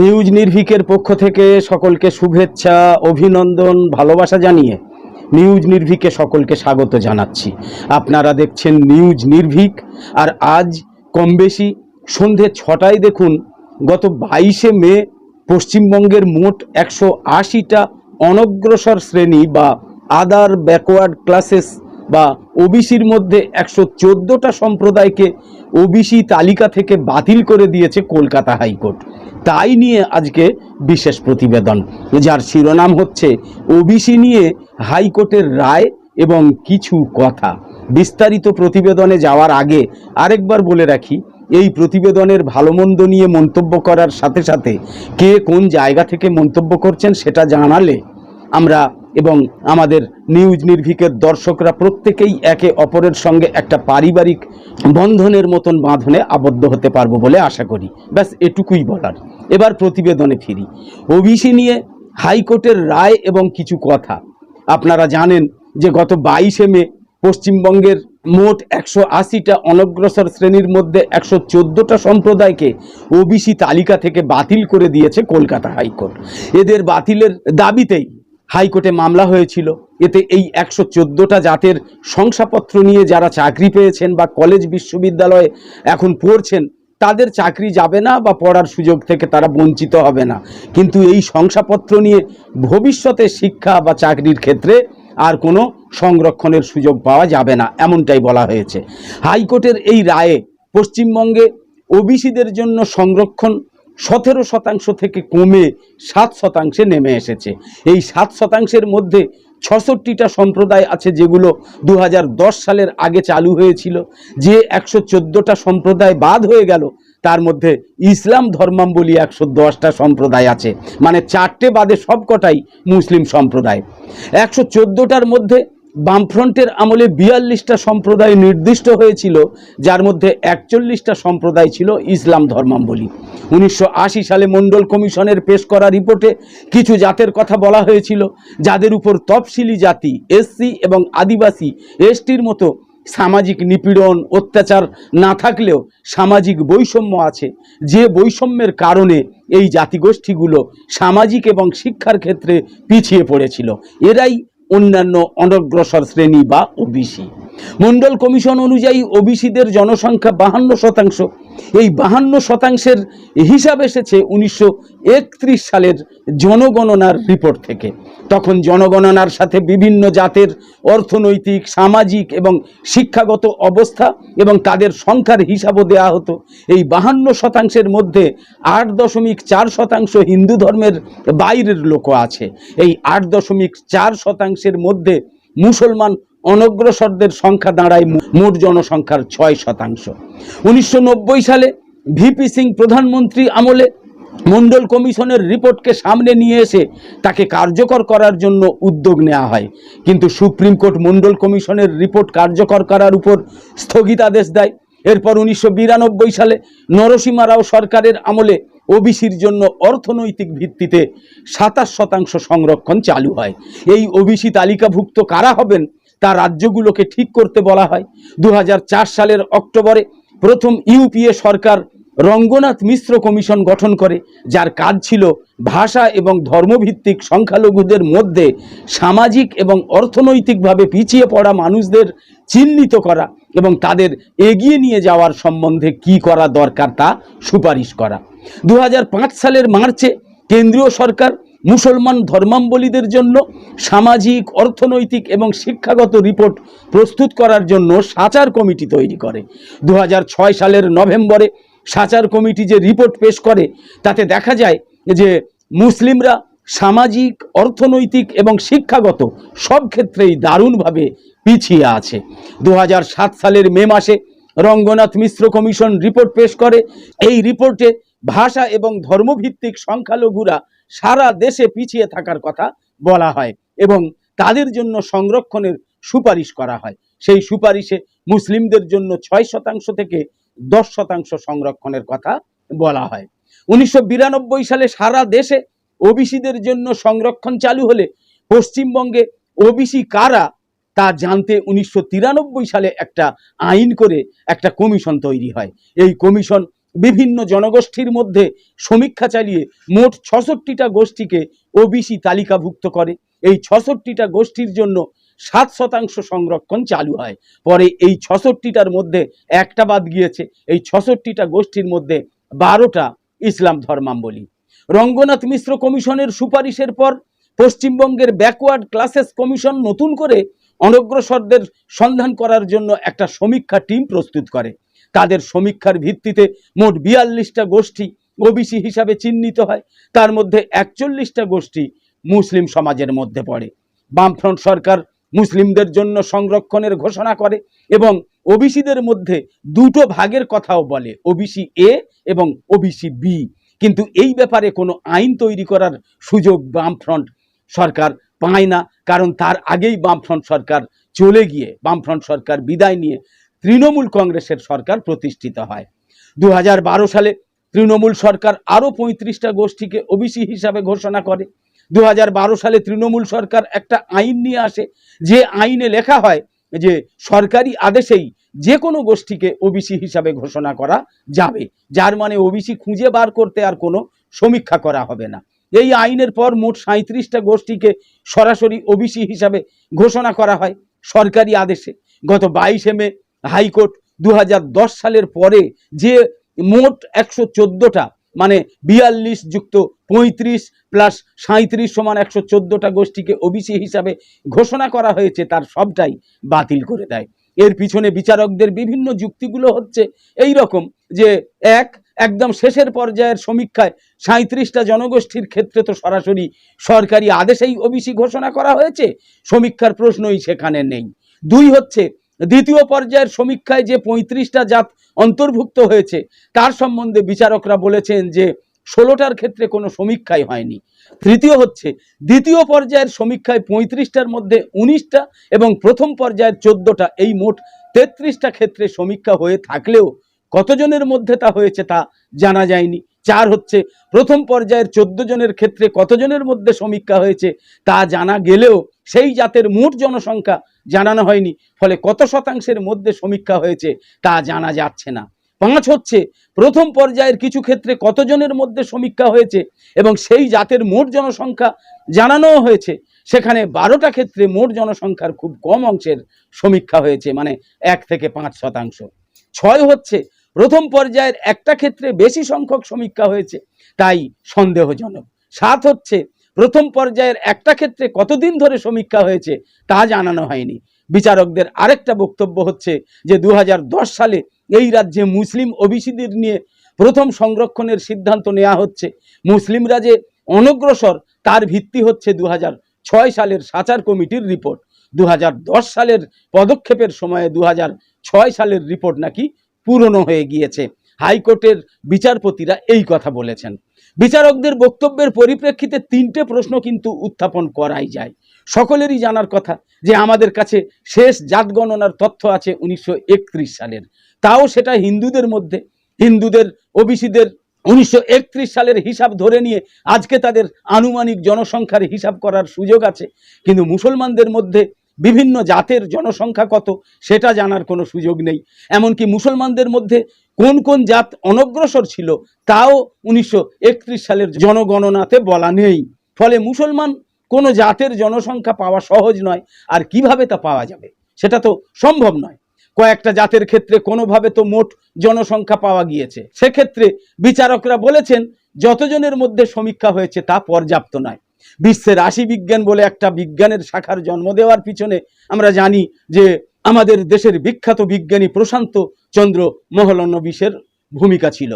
News নির্ভিকের পক্ষ থেকে সকলকে শুভেচ্ছা, অভিনন্দন, ভালোবাসা জানিয়ে নিউজ নির্ভিকে সকলকে স্বাগত জানাচ্ছি। আপনারা দেখছেন নিউজ নির্ভিক, আর আজ কম বেশি সন্ধে ছটায় দেখুন, গত বাইশে মে পশ্চিমবঙ্গের মোট একশো আশিটা অনগ্রসর শ্রেণি বা আদার ব্যাকওয়ার্ড ক্লাসেস বা ওবিসির মধ্যে একশো চোদ্দোটা সম্প্রদায়কে ওবিসি তালিকা থেকে বাতিল করে দিয়েছে কলকাতা হাইকোর্ট। তাই নিয়ে আজকে বিশেষ প্রতিবেদন, যার শিরোনাম হচ্ছে ওবিসি নিয়ে হাইকোর্টের রায় এবং কিছু কথা। বিস্তারিত প্রতিবেদনে যাওয়ার আগে আরেকবার বলে রাখি, এই প্রতিবেদনের ভালো মন্দ নিয়ে মন্তব্য করার সাথে সাথে কে কোন জায়গা থেকে মন্তব্য করছেন সেটা জানালে আমরা এবং আমাদের নিউজ নির্ভিকের দর্শকরা প্রত্যেকেই একে অপরের সঙ্গে একটা পারিবারিক বন্ধনের মতন বাঁধনে আবদ্ধ হতে পারব বলে আশা করি। ব্যাস, এটুকুই বলার। এবার প্রতিবেদনে ফিরি। ওবিসি নিয়ে হাইকোর্টের রায় এবং কিছু কথা। আপনারা জানেন যে গত বাইশে মে পশ্চিমবঙ্গের মোট একশো আশিটা অনগ্রসর শ্রেণির মধ্যে একশো চোদ্দোটা সম্প্রদায়কে ওবিসি তালিকা থেকে বাতিল করে দিয়েছে কলকাতা হাইকোর্ট। এদের বাতিলের দাবিতেই হাইকোর্টে মামলা হয়েছিল। এতে এই একশো চোদ্দোটা জাতের শংসাপত্র নিয়ে যারা চাকরি পেয়েছেন বা কলেজ বিশ্ববিদ্যালয়ে এখন পড়ছেন, তাদের চাকরি যাবে না বা পড়ার সুযোগ থেকে তারা বঞ্চিত হবে না। কিন্তু এই শংসাপত্র নিয়ে ভবিষ্যতে শিক্ষা বা চাকরির ক্ষেত্রে আর কোনো সংরক্ষণের সুযোগ পাওয়া যাবে না, এমনটাই বলা হয়েছে। হাইকোর্টের এই রায়ে পশ্চিমবঙ্গে ওবিসিদের জন্য সংরক্ষণ সতেরো শতাংশ থেকে কমে সাত শতাংশে নেমে এসেছে। এই সাত শতাংশের মধ্যে ছষট্টিটা সম্প্রদায় আছে যেগুলো দু হাজার দশ সালের আগে চালু হয়েছিল। যে একশো চোদ্দোটা সম্প্রদায় বাদ হয়ে গেল, তার মধ্যে ইসলাম ধর্মাম্বলী একশো দশটা সম্প্রদায় আছে। মানে চারটে বাদে সবকটাই মুসলিম সম্প্রদায়। একশো চোদ্দোটার মধ্যে বামফ্রন্টের আমলে বিয়াল্লিশটা সম্প্রদায় নির্দিষ্ট হয়েছিল, যার মধ্যে একচল্লিশটা সম্প্রদায় ছিল ইসলাম ধর্মাম্বলী উনিশশো সালে মণ্ডল কমিশনের পেশ করা রিপোর্টে কিছু জাতের কথা বলা হয়েছিল, যাদের উপর তফসিলি জাতি, এসসি এবং আদিবাসী, এসটির মতো সামাজিক নিপীড়ন, অত্যাচার না থাকলেও সামাজিক বৈষম্য আছে। যে বৈষম্যের কারণে এই জাতিগোষ্ঠীগুলো সামাজিক এবং শিক্ষার ক্ষেত্রে পিছিয়ে পড়েছিল। এরাই অন্যান্য অনগ্রসর শ্রেণি বা ওবিসি। মন্ডল কমিশন অনুযায়ী ওবিসিদের জনসংখ্যা বাহান্ন শতাংশ। এই বাহান্ন শতাংশের হিসাব এসেছে উনিশশো একত্রিশ সালের জনগণনার রিপোর্ট থেকে। তখন জনগণনার সাথে বিভিন্ন জাতের অর্থনৈতিক, সামাজিক এবং শিক্ষাগত অবস্থা এবং তাদের সংখ্যার হিসাবও দেওয়া হতো। এই বাহান্ন শতাংশের মধ্যে আট দশমিক চার শতাংশ হিন্দু ধর্মের বাইরের লোকও আছে। এই আট দশমিক চার শতাংশের মধ্যে মুসলমান অনগ্রসরদের সংখ্যা দাঁড়ায় মোট জনসংখ্যার ছয় শতাংশ। উনিশশো নব্বই সালে ভিপি সিং প্রধানমন্ত্রী আমলে মণ্ডল কমিশনের রিপোর্টকে সামনে নিয়ে এসে তাকে কার্যকর করার জন্য উদ্যোগ নেওয়া হয়। কিন্তু সুপ্রিম কোর্ট মন্ডল কমিশনের রিপোর্ট কার্যকর করার উপর স্থগিতাদেশ দেয়। এরপর উনিশশো বিরানব্বই সালে নরসিমা রাও সরকারের আমলে ওবিসির জন্য অর্থনৈতিক ভিত্তিতে সাতাশ শতাংশ সংরক্ষণ চালু হয়। এই ওবিসি তালিকাভুক্ত কারা হবেন তা রাজ্যগুলোকে ঠিক করতে বলা হয়। দু হাজার চার সালের অক্টোবরে প্রথম ইউপিএ সরকার রঙ্গনাথ মিশ্র কমিশন গঠন করে, যার কাজ ছিল ভাষা এবং ধর্মভিত্তিক সংখ্যালঘুদের মধ্যে সামাজিক এবং অর্থনৈতিকভাবে পিছিয়ে পড়া মানুষদের চিহ্নিত করা এবং তাদের এগিয়ে নিয়ে যাওয়ার সম্বন্ধে কি করা দরকার তা সুপারিশ করা। দু হাজার পাঁচ সালের মার্চে কেন্দ্রীয় সরকার মুসলমান ধর্মাম্বলীদের জন্য সামাজিক, অর্থনৈতিক এবং শিক্ষাগত রিপোর্ট প্রস্তুত করার জন্য সাচার কমিটি তৈরি করে। দু হাজার ছয় সালের নভেম্বরে সাচার কমিটি যে রিপোর্ট পেশ করে, তাতে দেখা যায় যে মুসলিমরা সামাজিক, অর্থনৈতিক এবং শিক্ষাগত সব ক্ষেত্রেই দারুণভাবে পিছিয়ে আছে। দু হাজার সাত সালের মে মাসে রঙ্গনাথ মিশ্র কমিশন রিপোর্ট পেশ করে। এই রিপোর্টে ভাষা এবং ধর্মভিত্তিক সংখ্যালঘুরা সারা দেশে পিছিয়ে থাকার কথা বলা হয় এবং তাদের জন্য সংরক্ষণের সুপারিশ করা হয়। সেই সুপারিশে মুসলিমদের জন্য ছয় শতাংশ থেকে দশ শতাংশ সংরক্ষণের কথা বলা হয়। উনিশশো বিরানব্বই সালে সারা দেশে ওবিসিদের জন্য সংরক্ষণ চালু হলে পশ্চিমবঙ্গে ওবিসি কারা তা জানতে উনিশশো তিরানব্বই সালে একটা আইন করে একটা কমিশন তৈরি হয়। এই কমিশন বিভিন্ন জনগোষ্ঠীর মধ্যে সমীক্ষা চালিয়ে মোট ছষট্টিটা গোষ্ঠীকে ওবিসি তালিকাভুক্ত করে। এই ছষট্টিটা গোষ্ঠীর জন্য সাত শতাংশ সংরক্ষণ চালু হয়। পরে এই ছষট্টিটার মধ্যে একটা বাদ গিয়েছে। এই ছষট্টিটা গোষ্ঠীর মধ্যে বারোটা ইসলাম ধর্মাম্বলী রঙ্গনাথ মিশ্র কমিশনের সুপারিশের পর পশ্চিমবঙ্গের ব্যাকওয়ার্ড ক্লাসেস কমিশন নতুন করে অনগ্রসরদের সন্ধান করার জন্য একটা সমীক্ষা টিম প্রস্তুত করে। তাদের সমীক্ষার ভিত্তিতে মোট বিয়াল্লিশটা গোষ্ঠী ওবিসি হিসাবে চিহ্নিত হয়। তার মধ্যে একচল্লিশটা গোষ্ঠী মুসলিম সমাজের মধ্যে পড়ে। বামফ্রন্ট সরকার মুসলিমদের জন্য সংরক্ষণের ঘোষণা করে এবং ওবিসিদের মধ্যে দুটো ভাগের কথাও বলে, ওবিসি এ এবং ওবিসি বি। কিন্তু এই ব্যাপারে কোনো আইন তৈরি করার সুযোগ বামফ্রন্ট সরকার পায় না, কারণ তার আগেই বামফ্রন্ট সরকার চলে গিয়ে, বামফ্রন্ট সরকার বিদায় নিয়ে তৃণমূল কংগ্রেসের সরকার প্রতিষ্ঠিত হয়। দু হাজার বারো সালে তৃণমূল সরকার আরও পঁয়ত্রিশটা গোষ্ঠীকে ওবিসি হিসাবে ঘোষণা করে। দু হাজার বারো সালে তৃণমূল সরকার একটা আইন নিয়ে আসে, যে আইনে লেখা হয় যে সরকারি আদেশেই যে কোনো গোষ্ঠীকে ওবিসি হিসাবে ঘোষণা করা যাবে। যার মানে ওবিসি খুঁজে বার করতে আর কোনো সমীক্ষা করা হবে না। এই আইনের পর মোট সাঁত্রিশটা গোষ্ঠীকে সরাসরি ওবিসি হিসাবে ঘোষণা করা হয় সরকারি আদেশে। গত বাইশে মে হাইকোর্ট দু হাজার দশ সালের পরে যে মোট একশো চোদ্দোটা মানে বিয়াল্লিশ যুক্ত পঁয়ত্রিশ প্লাস সাঁত্রিশ সমান একশো চোদ্দোটা গোষ্ঠীকে ওবিসি হিসাবে ঘোষণা করা হয়েছে, তার সবটাই বাতিল করে দেয়। এর পিছনে বিচারকদের বিভিন্ন যুক্তিগুলো হচ্ছে এই রকম যে এক, একদম শেষের পর্যায়ের সমীক্ষায় সাঁত্রিশটা জনগোষ্ঠীর ক্ষেত্রে তো সরাসরি সরকারি আদেশেই ওবিসি ঘোষণা করা হয়েছে, সমীক্ষার প্রশ্নই সেখানে নেই। দুই হচ্ছে দ্বিতীয় পর্যায়ের সমীক্ষায় যে পঁয়ত্রিশটা জাত অন্তর্ভুক্ত হয়েছে, তার সম্বন্ধে বিচারকরা বলেছেন যে ষোলোটার ক্ষেত্রে কোনো সমীক্ষাই হয়নি। তৃতীয় হচ্ছে, দ্বিতীয় পর্যায়ের সমীক্ষায় পঁয়ত্রিশটার মধ্যে উনিশটা এবং প্রথম পর্যায়ের চোদ্দোটা, এই মোট তেত্রিশটা ক্ষেত্রে সমীক্ষা হয়ে থাকলেও কতজনের মধ্যে তা হয়েছে তা জানা যায়নি। চার হচ্ছে, প্রথম পর্যায়ের চোদ্দ জনের ক্ষেত্রে কতজনের মধ্যে সমীক্ষা হয়েছে তা জানা গেলেও সেই জাতের মোট জনসংখ্যা জানানো হয়নি। ফলে কত শতাংশের মধ্যে সমীক্ষা হয়েছে তা জানা যাচ্ছে না। পাঁচ হচ্ছে, প্রথম পর্যায়ের কিছু ক্ষেত্রে কতজনের মধ্যে সমীক্ষা হয়েছে এবং সেই জাতের মোট জনসংখ্যা জানানোও হয়েছে। সেখানে বারোটা ক্ষেত্রে মোট জনসংখ্যার খুব কম অংশের সমীক্ষা হয়েছে মানে এক থেকে পাঁচ শতাংশ। ছয় হচ্ছে, প্রথম পর্যায়ের একটা ক্ষেত্রে বেশি সংখ্যক সমীক্ষা হয়েছে, তাই সন্দেহজনক। সাত হচ্ছে প্রথম পর্যায়ের একটা ক্ষেত্রে কতদিন ধরে সমীক্ষা হয়েছে তা জানানো হয়নি। বিচারকদের আরেকটা বক্তব্য হচ্ছে যে দু হাজার দশ সালে এই রাজ্যে মুসলিম ওবিসিদের নিয়ে প্রথম সংরক্ষণের সিদ্ধান্ত নেওয়া হচ্ছে। মুসলিমরা যে অনগ্রসর, তার ভিত্তি হচ্ছে দু সালের সাচার কমিটির রিপোর্ট। দু হাজার দশ সালের পদক্ষেপের সময়ে দু সালের রিপোর্ট নাকি পুরনো হয়ে গিয়েছে। হাইকোর্টের বিচারপতিরা এই কথা বলেছেন। বিচারকদের বক্তব্যের পরিপ্রেক্ষিতে তিনটে প্রশ্ন কিন্তু উত্থাপন করাই যায়। সকলেরই জানার কথা যে আমাদের কাছে শেষ জাত গণনার তথ্য আছে উনিশশো একত্রিশ সালের। তাও সেটা হিন্দুদের মধ্যে। হিন্দুদের, ওবিসিদের উনিশশো একত্রিশ সালের হিসাব ধরে নিয়ে আজকে তাদের আনুমানিক জনসংখ্যার হিসাব করার সুযোগ আছে। কিন্তু মুসলমানদের মধ্যে বিভিন্ন জাতের জনসংখ্যা কত সেটা জানার কোনো সুযোগ নেই। এমনকি মুসলমানদের মধ্যে কোন কোন জাত অনগ্রসর ছিল তাও উনিশশো একত্রিশ সালের জনগণনাতে বলা নেই। ফলে মুসলমান কোনো জাতের জনসংখ্যা পাওয়া সহজ নয়, আর কীভাবে তা পাওয়া যাবে? সেটা তো সম্ভব নয়। কয়েকটা জাতের ক্ষেত্রে কোনোভাবে তো মোট জনসংখ্যা পাওয়া গিয়েছে। সেক্ষেত্রে বিচারকরা বলেছেন, যতজনের মধ্যে সমীক্ষা হয়েছে তা পর্যাপ্ত নয়। বিশ্বের রাশি বিজ্ঞান বলে একটা বিজ্ঞানের শাখার জন্ম দেওয়ার পিছনে আমরা জানি যে আমাদের দেশের বিখ্যাত বিজ্ঞানী প্রশান্ত চন্দ্র মহলনবিশের ভূমিকা ছিল।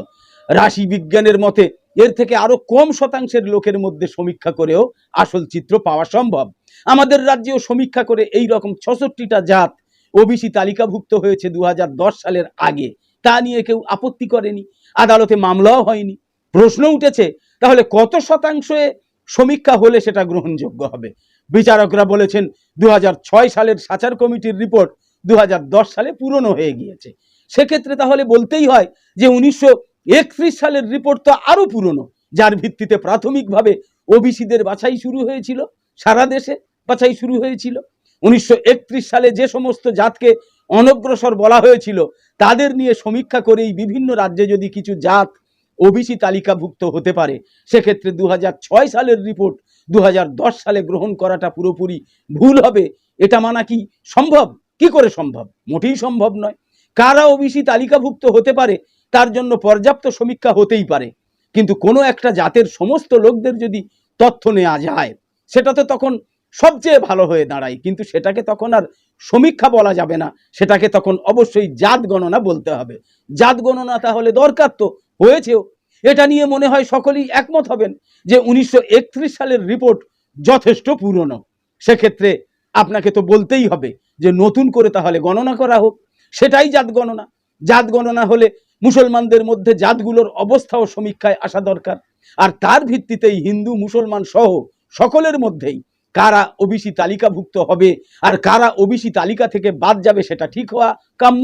রাশি বিজ্ঞানের মতে এর থেকে আরও কম শতাংশের লোকের মধ্যে সমীক্ষা করেও আসল চিত্র পাওয়া সম্ভব। আমাদের রাজ্যেও সমীক্ষা করে এই রকম ছষট্টিটা জাত ওবিসি তালিকাভুক্ত হয়েছে দু হাজার দশ সালের আগে। তা নিয়ে কেউ আপত্তি করেনি, আদালতে মামলাও হয়নি। প্রশ্ন উঠেছে, তাহলে কত শতাংশে সমীক্ষা হলে সেটা গ্রহণযোগ্য হবে? বিচারকরা বলেছেন দু হাজার ছয় সালের সাচার কমিটির রিপোর্ট দু হাজার দশ সালে পুরনো হয়ে গিয়েছে। সেক্ষেত্রে তাহলে বলতেই হয় যে উনিশশো একত্রিশ সালের রিপোর্ট তো আরও পুরনো, যার ভিত্তিতে প্রাথমিকভাবে ওবিসিদের বাছাই শুরু হয়েছিল, সারা দেশে বাছাই শুরু হয়েছিল। উনিশশো একত্রিশ সালে যে সমস্ত জাতকে অনগ্রসর বলা হয়েছিল, তাদের নিয়ে সমীক্ষা করেই বিভিন্ন রাজ্যে যদি কিছু জাত ওবিসি তালিকাভুক্ত হতে পারে, সেক্ষেত্রে দু ছয় সালের রিপোর্ট দু হাজার দশ সালে গ্রহণ করাটা পুরোপুরি ভুল হবে। এটা মানা কি সম্ভব? কি করে সম্ভব? মোটেই সম্ভব নয়। কারা ওবিসি তালিকাভুক্ত হতে পারে, তার জন্য পর্যাপ্ত সমীক্ষা হতেই পারে। কিন্তু কোনো একটা জাতের সমস্ত লোকদের যদি তথ্য নেওয়া যায়, সেটা তো তখন সবচেয়ে ভালো হয়ে দাঁড়ায়। কিন্তু সেটাকে তখন আর সমীক্ষা বলা যাবে না। সেটাকে তখন অবশ্যই জাত গণনা বলতে হবে। জাত গণনা তাহলে দরকার তো, হয়েছেও। এটা নিয়ে মনে হয় সকলেই একমত হবেন যে উনিশশো একত্রিশ সালের রিপোর্ট যথেষ্ট পুরনো। সেক্ষেত্রে আপনাকে তো বলতেই হবে যে নতুন করে তাহলে গণনা করা হোক। সেটাই জাত গণনা। জাত গণনা হলে মুসলমানদের মধ্যে জাতগুলোর অবস্থা ও সমীক্ষায় আসা দরকার। আর তার ভিত্তিতেই হিন্দু, মুসলমান সহ সকলের মধ্যেই কারা ওবিসি তালিকাভুক্ত হবে আর কারা ওবিসি তালিকা থেকে বাদ যাবে সেটা ঠিক হওয়া কাম্য।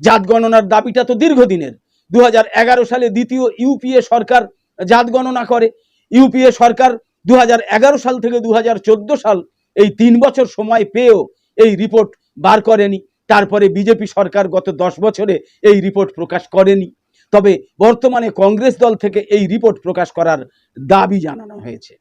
জাত গণনার দাবিটা তো দীর্ঘদিনের। দু হাজার এগারো সালে দ্বিতীয় ইউপিএ সরকার জাত গণনা করে। ইউপিএ সরকার দু হাজার এগারো সাল থেকে দু হাজার চোদ্দ সাল এই তিন বছর সময় পেয়েও এই রিপোর্ট বার করেনি। তারপরে বিজেপি সরকার গত দশ বছরে এই রিপোর্ট প্রকাশ করেনি। তবে বর্তমানে কংগ্রেস দল থেকে এই রিপোর্ট প্রকাশ করার দাবি জানানো হয়েছে।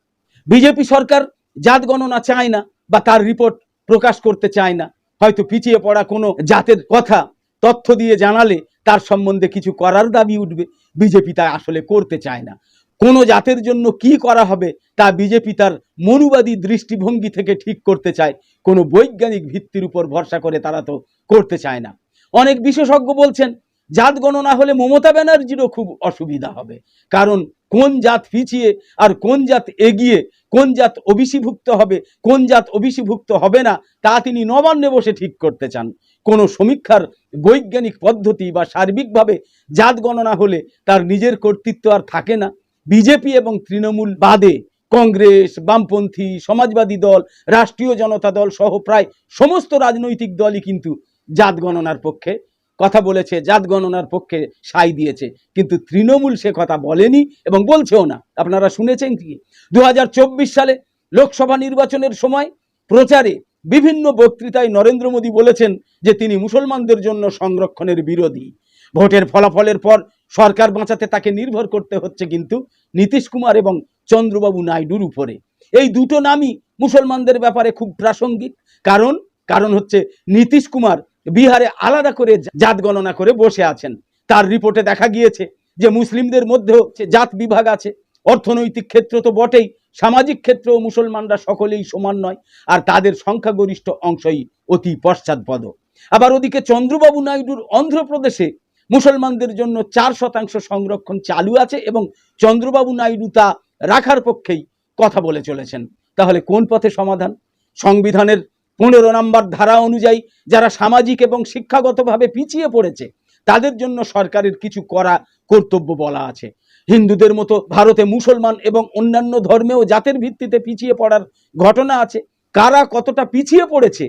বিজেপি সরকার জাত গণনা চায় না বা তার রিপোর্ট প্রকাশ করতে চায় না। হয়তো পিছিয়ে পড়া কোনো জাতের কথা তথ্য দিয়ে জানালে তার সম্বন্ধে কিছু করার দাবি উঠবে। বিজেপি তা আসলে করতে চায় না। কোনো জাতের জন্য কি করা হবে তা বিজেপি তার মনুবাদী দৃষ্টিভঙ্গি থেকে ঠিক করতে চায়। কোনো বৈজ্ঞানিক ভিত্তির উপর ভরসা করে তারা তো করতে চায় না। অনেক বিশেষজ্ঞ বলছেন, জাত গণনা হলে মমতা ব্যানার্জিরও খুব অসুবিধা হবে। কারণ কোন জাত পিছিয়ে আর কোন জাত এগিয়ে, কোন জাত ওবিসিভুক্ত হবে, কোন জাত ওবিসিভুক্ত হবে না, তা তিনি নবান্নে বসে ঠিক করতে চান। কোনো সমীক্ষার বৈজ্ঞানিক পদ্ধতি বা সার্বিকভাবে জাত গণনা হলে তার নিজের কর্তৃত্ব আর থাকে না। বিজেপি এবং তৃণমূল বাদে কংগ্রেস, বামপন্থী, সমাজবাদী দল, রাষ্ট্রীয় জনতা দল সহ প্রায় সমস্ত রাজনৈতিক দলই কিন্তু জাত গণনার পক্ষে কথা বলেছে, জাত গণনার পক্ষে সাই দিয়েছে। কিন্তু তৃণমূল সে কথা বলেনি এবং বলছেও না। আপনারা শুনেছেন কি? দু হাজার চব্বিশ সালে লোকসভা নির্বাচনের সময় প্রচারে বিভিন্ন বক্তৃতায় নরেন্দ্র মোদী বলেছেন যে তিনি মুসলমানদের জন্য সংরক্ষণের বিরোধী। ভোটের ফলাফলের পর সরকার বাঁচাতে তাকে নির্ভর করতে হচ্ছে কিন্তু নীতিশ কুমার এবং চন্দ্রবাবু নাইডুর উপরে। এই দুটো নামই মুসলমানদের ব্যাপারে খুব প্রাসঙ্গিক। কারণ কারণ হচ্ছে নীতিশ কুমার বিহারে আলাদা করে জাত গণনা করে বসে আছেন। তার রিপোর্টে দেখা গিয়েছে যে মুসলিমদের মধ্যেও জাত বিভাগ আছে, অর্থনৈতিক ক্ষেত্র তো বটেই, সামাজিক ক্ষেত্রেও মুসলমানরা সকলেই সমান নয়, আর তাদের সংখ্যাগরিষ্ঠ অংশই অতি পশ্চাৎপদ। আবার ওদিকে চন্দ্রবাবু নাইডুর অন্ধ্রপ্রদেশে মুসলমানদের জন্য চার শতাংশ সংরক্ষণ চালু আছে এবং চন্দ্রবাবু নাইডু তা রাখার পক্ষেই কথা বলে চলেছেন। তাহলে কোন পথে সমাধান? সংবিধানের পনেরো নম্বর ধারা অনুযায়ী যারা সামাজিক এবং শিক্ষাগতভাবে পিছিয়ে পড়েছে, তাদের জন্য সরকারের কিছু করা কর্তব্য বলা আছে। হিন্দুদের মতো ভারতে মুসলমান এবং অন্যান্য ধর্মেও জাতের ভিত্তিতে পিছিয়ে পড়ার ঘটনা আছে। কারা কতটা পিছিয়ে পড়েছে,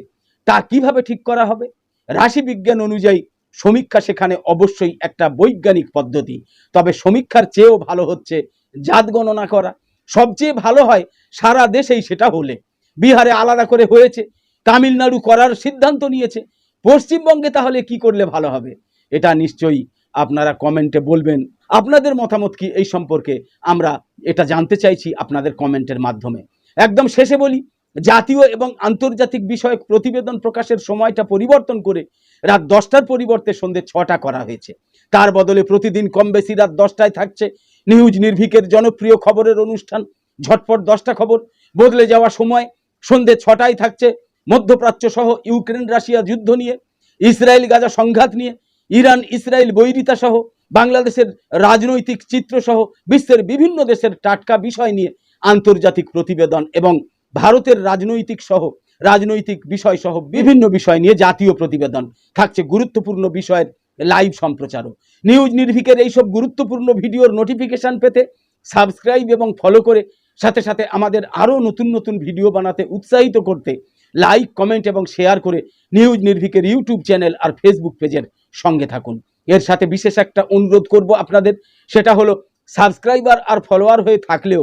তা কীভাবে ঠিক করা হবে? রাশি বিজ্ঞান অনুযায়ী সমীক্ষা সেখানে অবশ্যই একটা বৈজ্ঞানিক পদ্ধতি। তবে সমীক্ষার চেয়েও ভালো হচ্ছে জাত গণনা করা। সবচেয়ে ভালো হয় সারা দেশেই সেটা হলে। বিহারে আলাদা করে হয়েছে, তামিলনাড়ু করার সিদ্ধান্ত নিয়েছে। পশ্চিমবঙ্গে তাহলে কি করলে ভালো হবে? এটা নিশ্চয়ই আপনারা কমেন্টে বলবেন। আপনাদের মতামত কি এই সম্পর্কে? আমরা এটা জানতে চাইছি আপনাদের কমেন্টের মাধ্যমে। একদম শেষে বলি জাতীয় এবং আন্তর্জাতিক বিষয়ক প্রতিবেদন প্রকাশের সময়টা পরিবর্তন করে রাত দশটার পরিবর্তে সন্ধ্যে ছটা করা হয়েছে। তার বদলে প্রতিদিন কম বেশি রাত দশটায় থাকছে নিউজ নির্ভিকের জনপ্রিয় খবরের অনুষ্ঠান, ঝটপট দশটা খবর। বদলে যাওয়া সময় সন্ধ্যে ছটায় থাকছে মধ্যপ্রাচ্য সহ ইউক্রেন, রাশিয়া যুদ্ধ নিয়ে, ইসরায়েল, গাজা সংঘাত নিয়ে, ইরান, ইসরায়েল বৈরিতা সহ বাংলাদেশের রাজনৈতিক চিত্র সহ বিশ্বের বিভিন্ন দেশের টাটকা বিষয় নিয়ে আন্তর্জাতিক প্রতিবেদন এবং ভারতের রাজনৈতিক সহ, রাজনৈতিক বিষয় সহ বিভিন্ন বিষয় নিয়ে জাতীয় প্রতিবেদন। থাকছে গুরুত্বপূর্ণ বিষয়ের লাইভ সম্প্রচারও। নিউজ নির্ভিকের এইসব গুরুত্বপূর্ণ ভিডিওর নোটিফিকেশন পেতে সাবস্ক্রাইব এবং ফলো করে সাথে সাথে আমাদের আরও নতুন নতুন ভিডিও বানাতে উৎসাহিত করতে লাইক কমেন্ট এবং শেয়ার করে নিউজ নির্ভিকের ইউটিউব চ্যানেল আর ফেসবুক পেজের সঙ্গে থাকুন। এর সাথে বিশেষ একটা অনুরোধ করব আপনাদের, সেটা হলো সাবস্ক্রাইবার আর ফলোয়ার হয়ে থাকলেও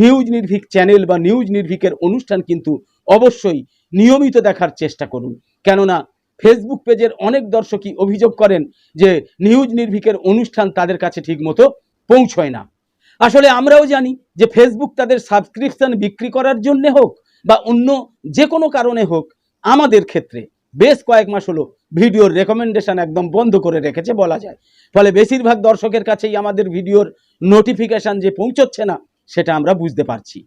নিউজ নির্ভিক চ্যানেল বা নিউজ নির্ভিকের অনুষ্ঠান কিন্তু অবশ্যই নিয়মিত দেখার চেষ্টা করুন। কেননা ফেসবুক পেজের অনেক দর্শকই অভিযোগ করেন যে নিউজ নির্ভিকের অনুষ্ঠান তাদের কাছে ঠিকমতো পৌঁছয় না। আসলে আমরাও জানি যে ফেসবুক তাদের সাবস্ক্রিপশন বিক্রি করার জন্যে হোক বা অন্য যে কোনো কারণে হোক আমাদের ক্ষেত্রে বেশ কয়েক মাস হলো ভিডিওর রেকমেন্ডেশন একদম বন্ধ করে রেখেছে বলা যায়। ফলে বেশিরভাগ দর্শকের কাছেই আমাদের ভিডিওর নোটিফিকেশান যে পৌঁছচ্ছে না সেটা আমরা বুঝতে পারছি।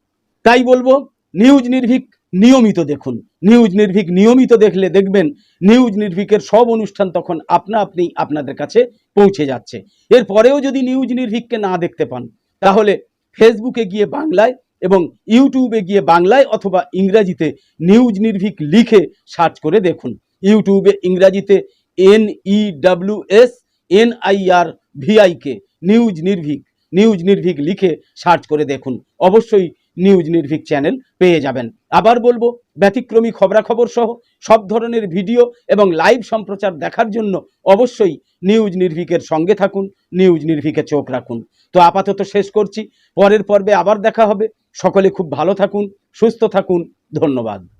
তাই বলব, নিউজ নির্ভীক নিয়মিত দেখুন। নিউজ নির্ভীক নিয়মিত দেখলে দেখবেন, নিউজ নির্ভীকের সব অনুষ্ঠান তখন আপনা আপনি আপনাদের কাছে পৌঁছে যাচ্ছে। এরপরেও যদি নিউজ নির্ভীককে না দেখতে পান, তাহলে ফেসবুকে গিয়ে বাংলায় এবং ইউটিউবে গিয়ে বাংলায় অথবা ইংরাজিতে নিউজ নির্ভীক লিখে সার্চ করে দেখুন। ইউটিউবে ইংরাজিতে N E S N V I K news Nirbhik. News Nirbhik লিখে সার্চ করে দেখুন। অবশ্যই নিউজ নির্ভীক চ্যানেল পেয়ে যাবেন। আবার বলব, ব্যতিক্রমী খবরাখবর সহ সব ধরনের ভিডিও এবং লাইভ সম্প্রচার দেখার জন্য অবশ্যই নিউজ নির্ভীকের সঙ্গে থাকুন নিউজ নির্ভীকে চোখ রাখুন। তো আপাতত শেষ করছি। পরের পর্বে আবার দেখা হবে। সকলে খুব ভালো থাকুন, সুস্থ থাকুন। ধন্যবাদ।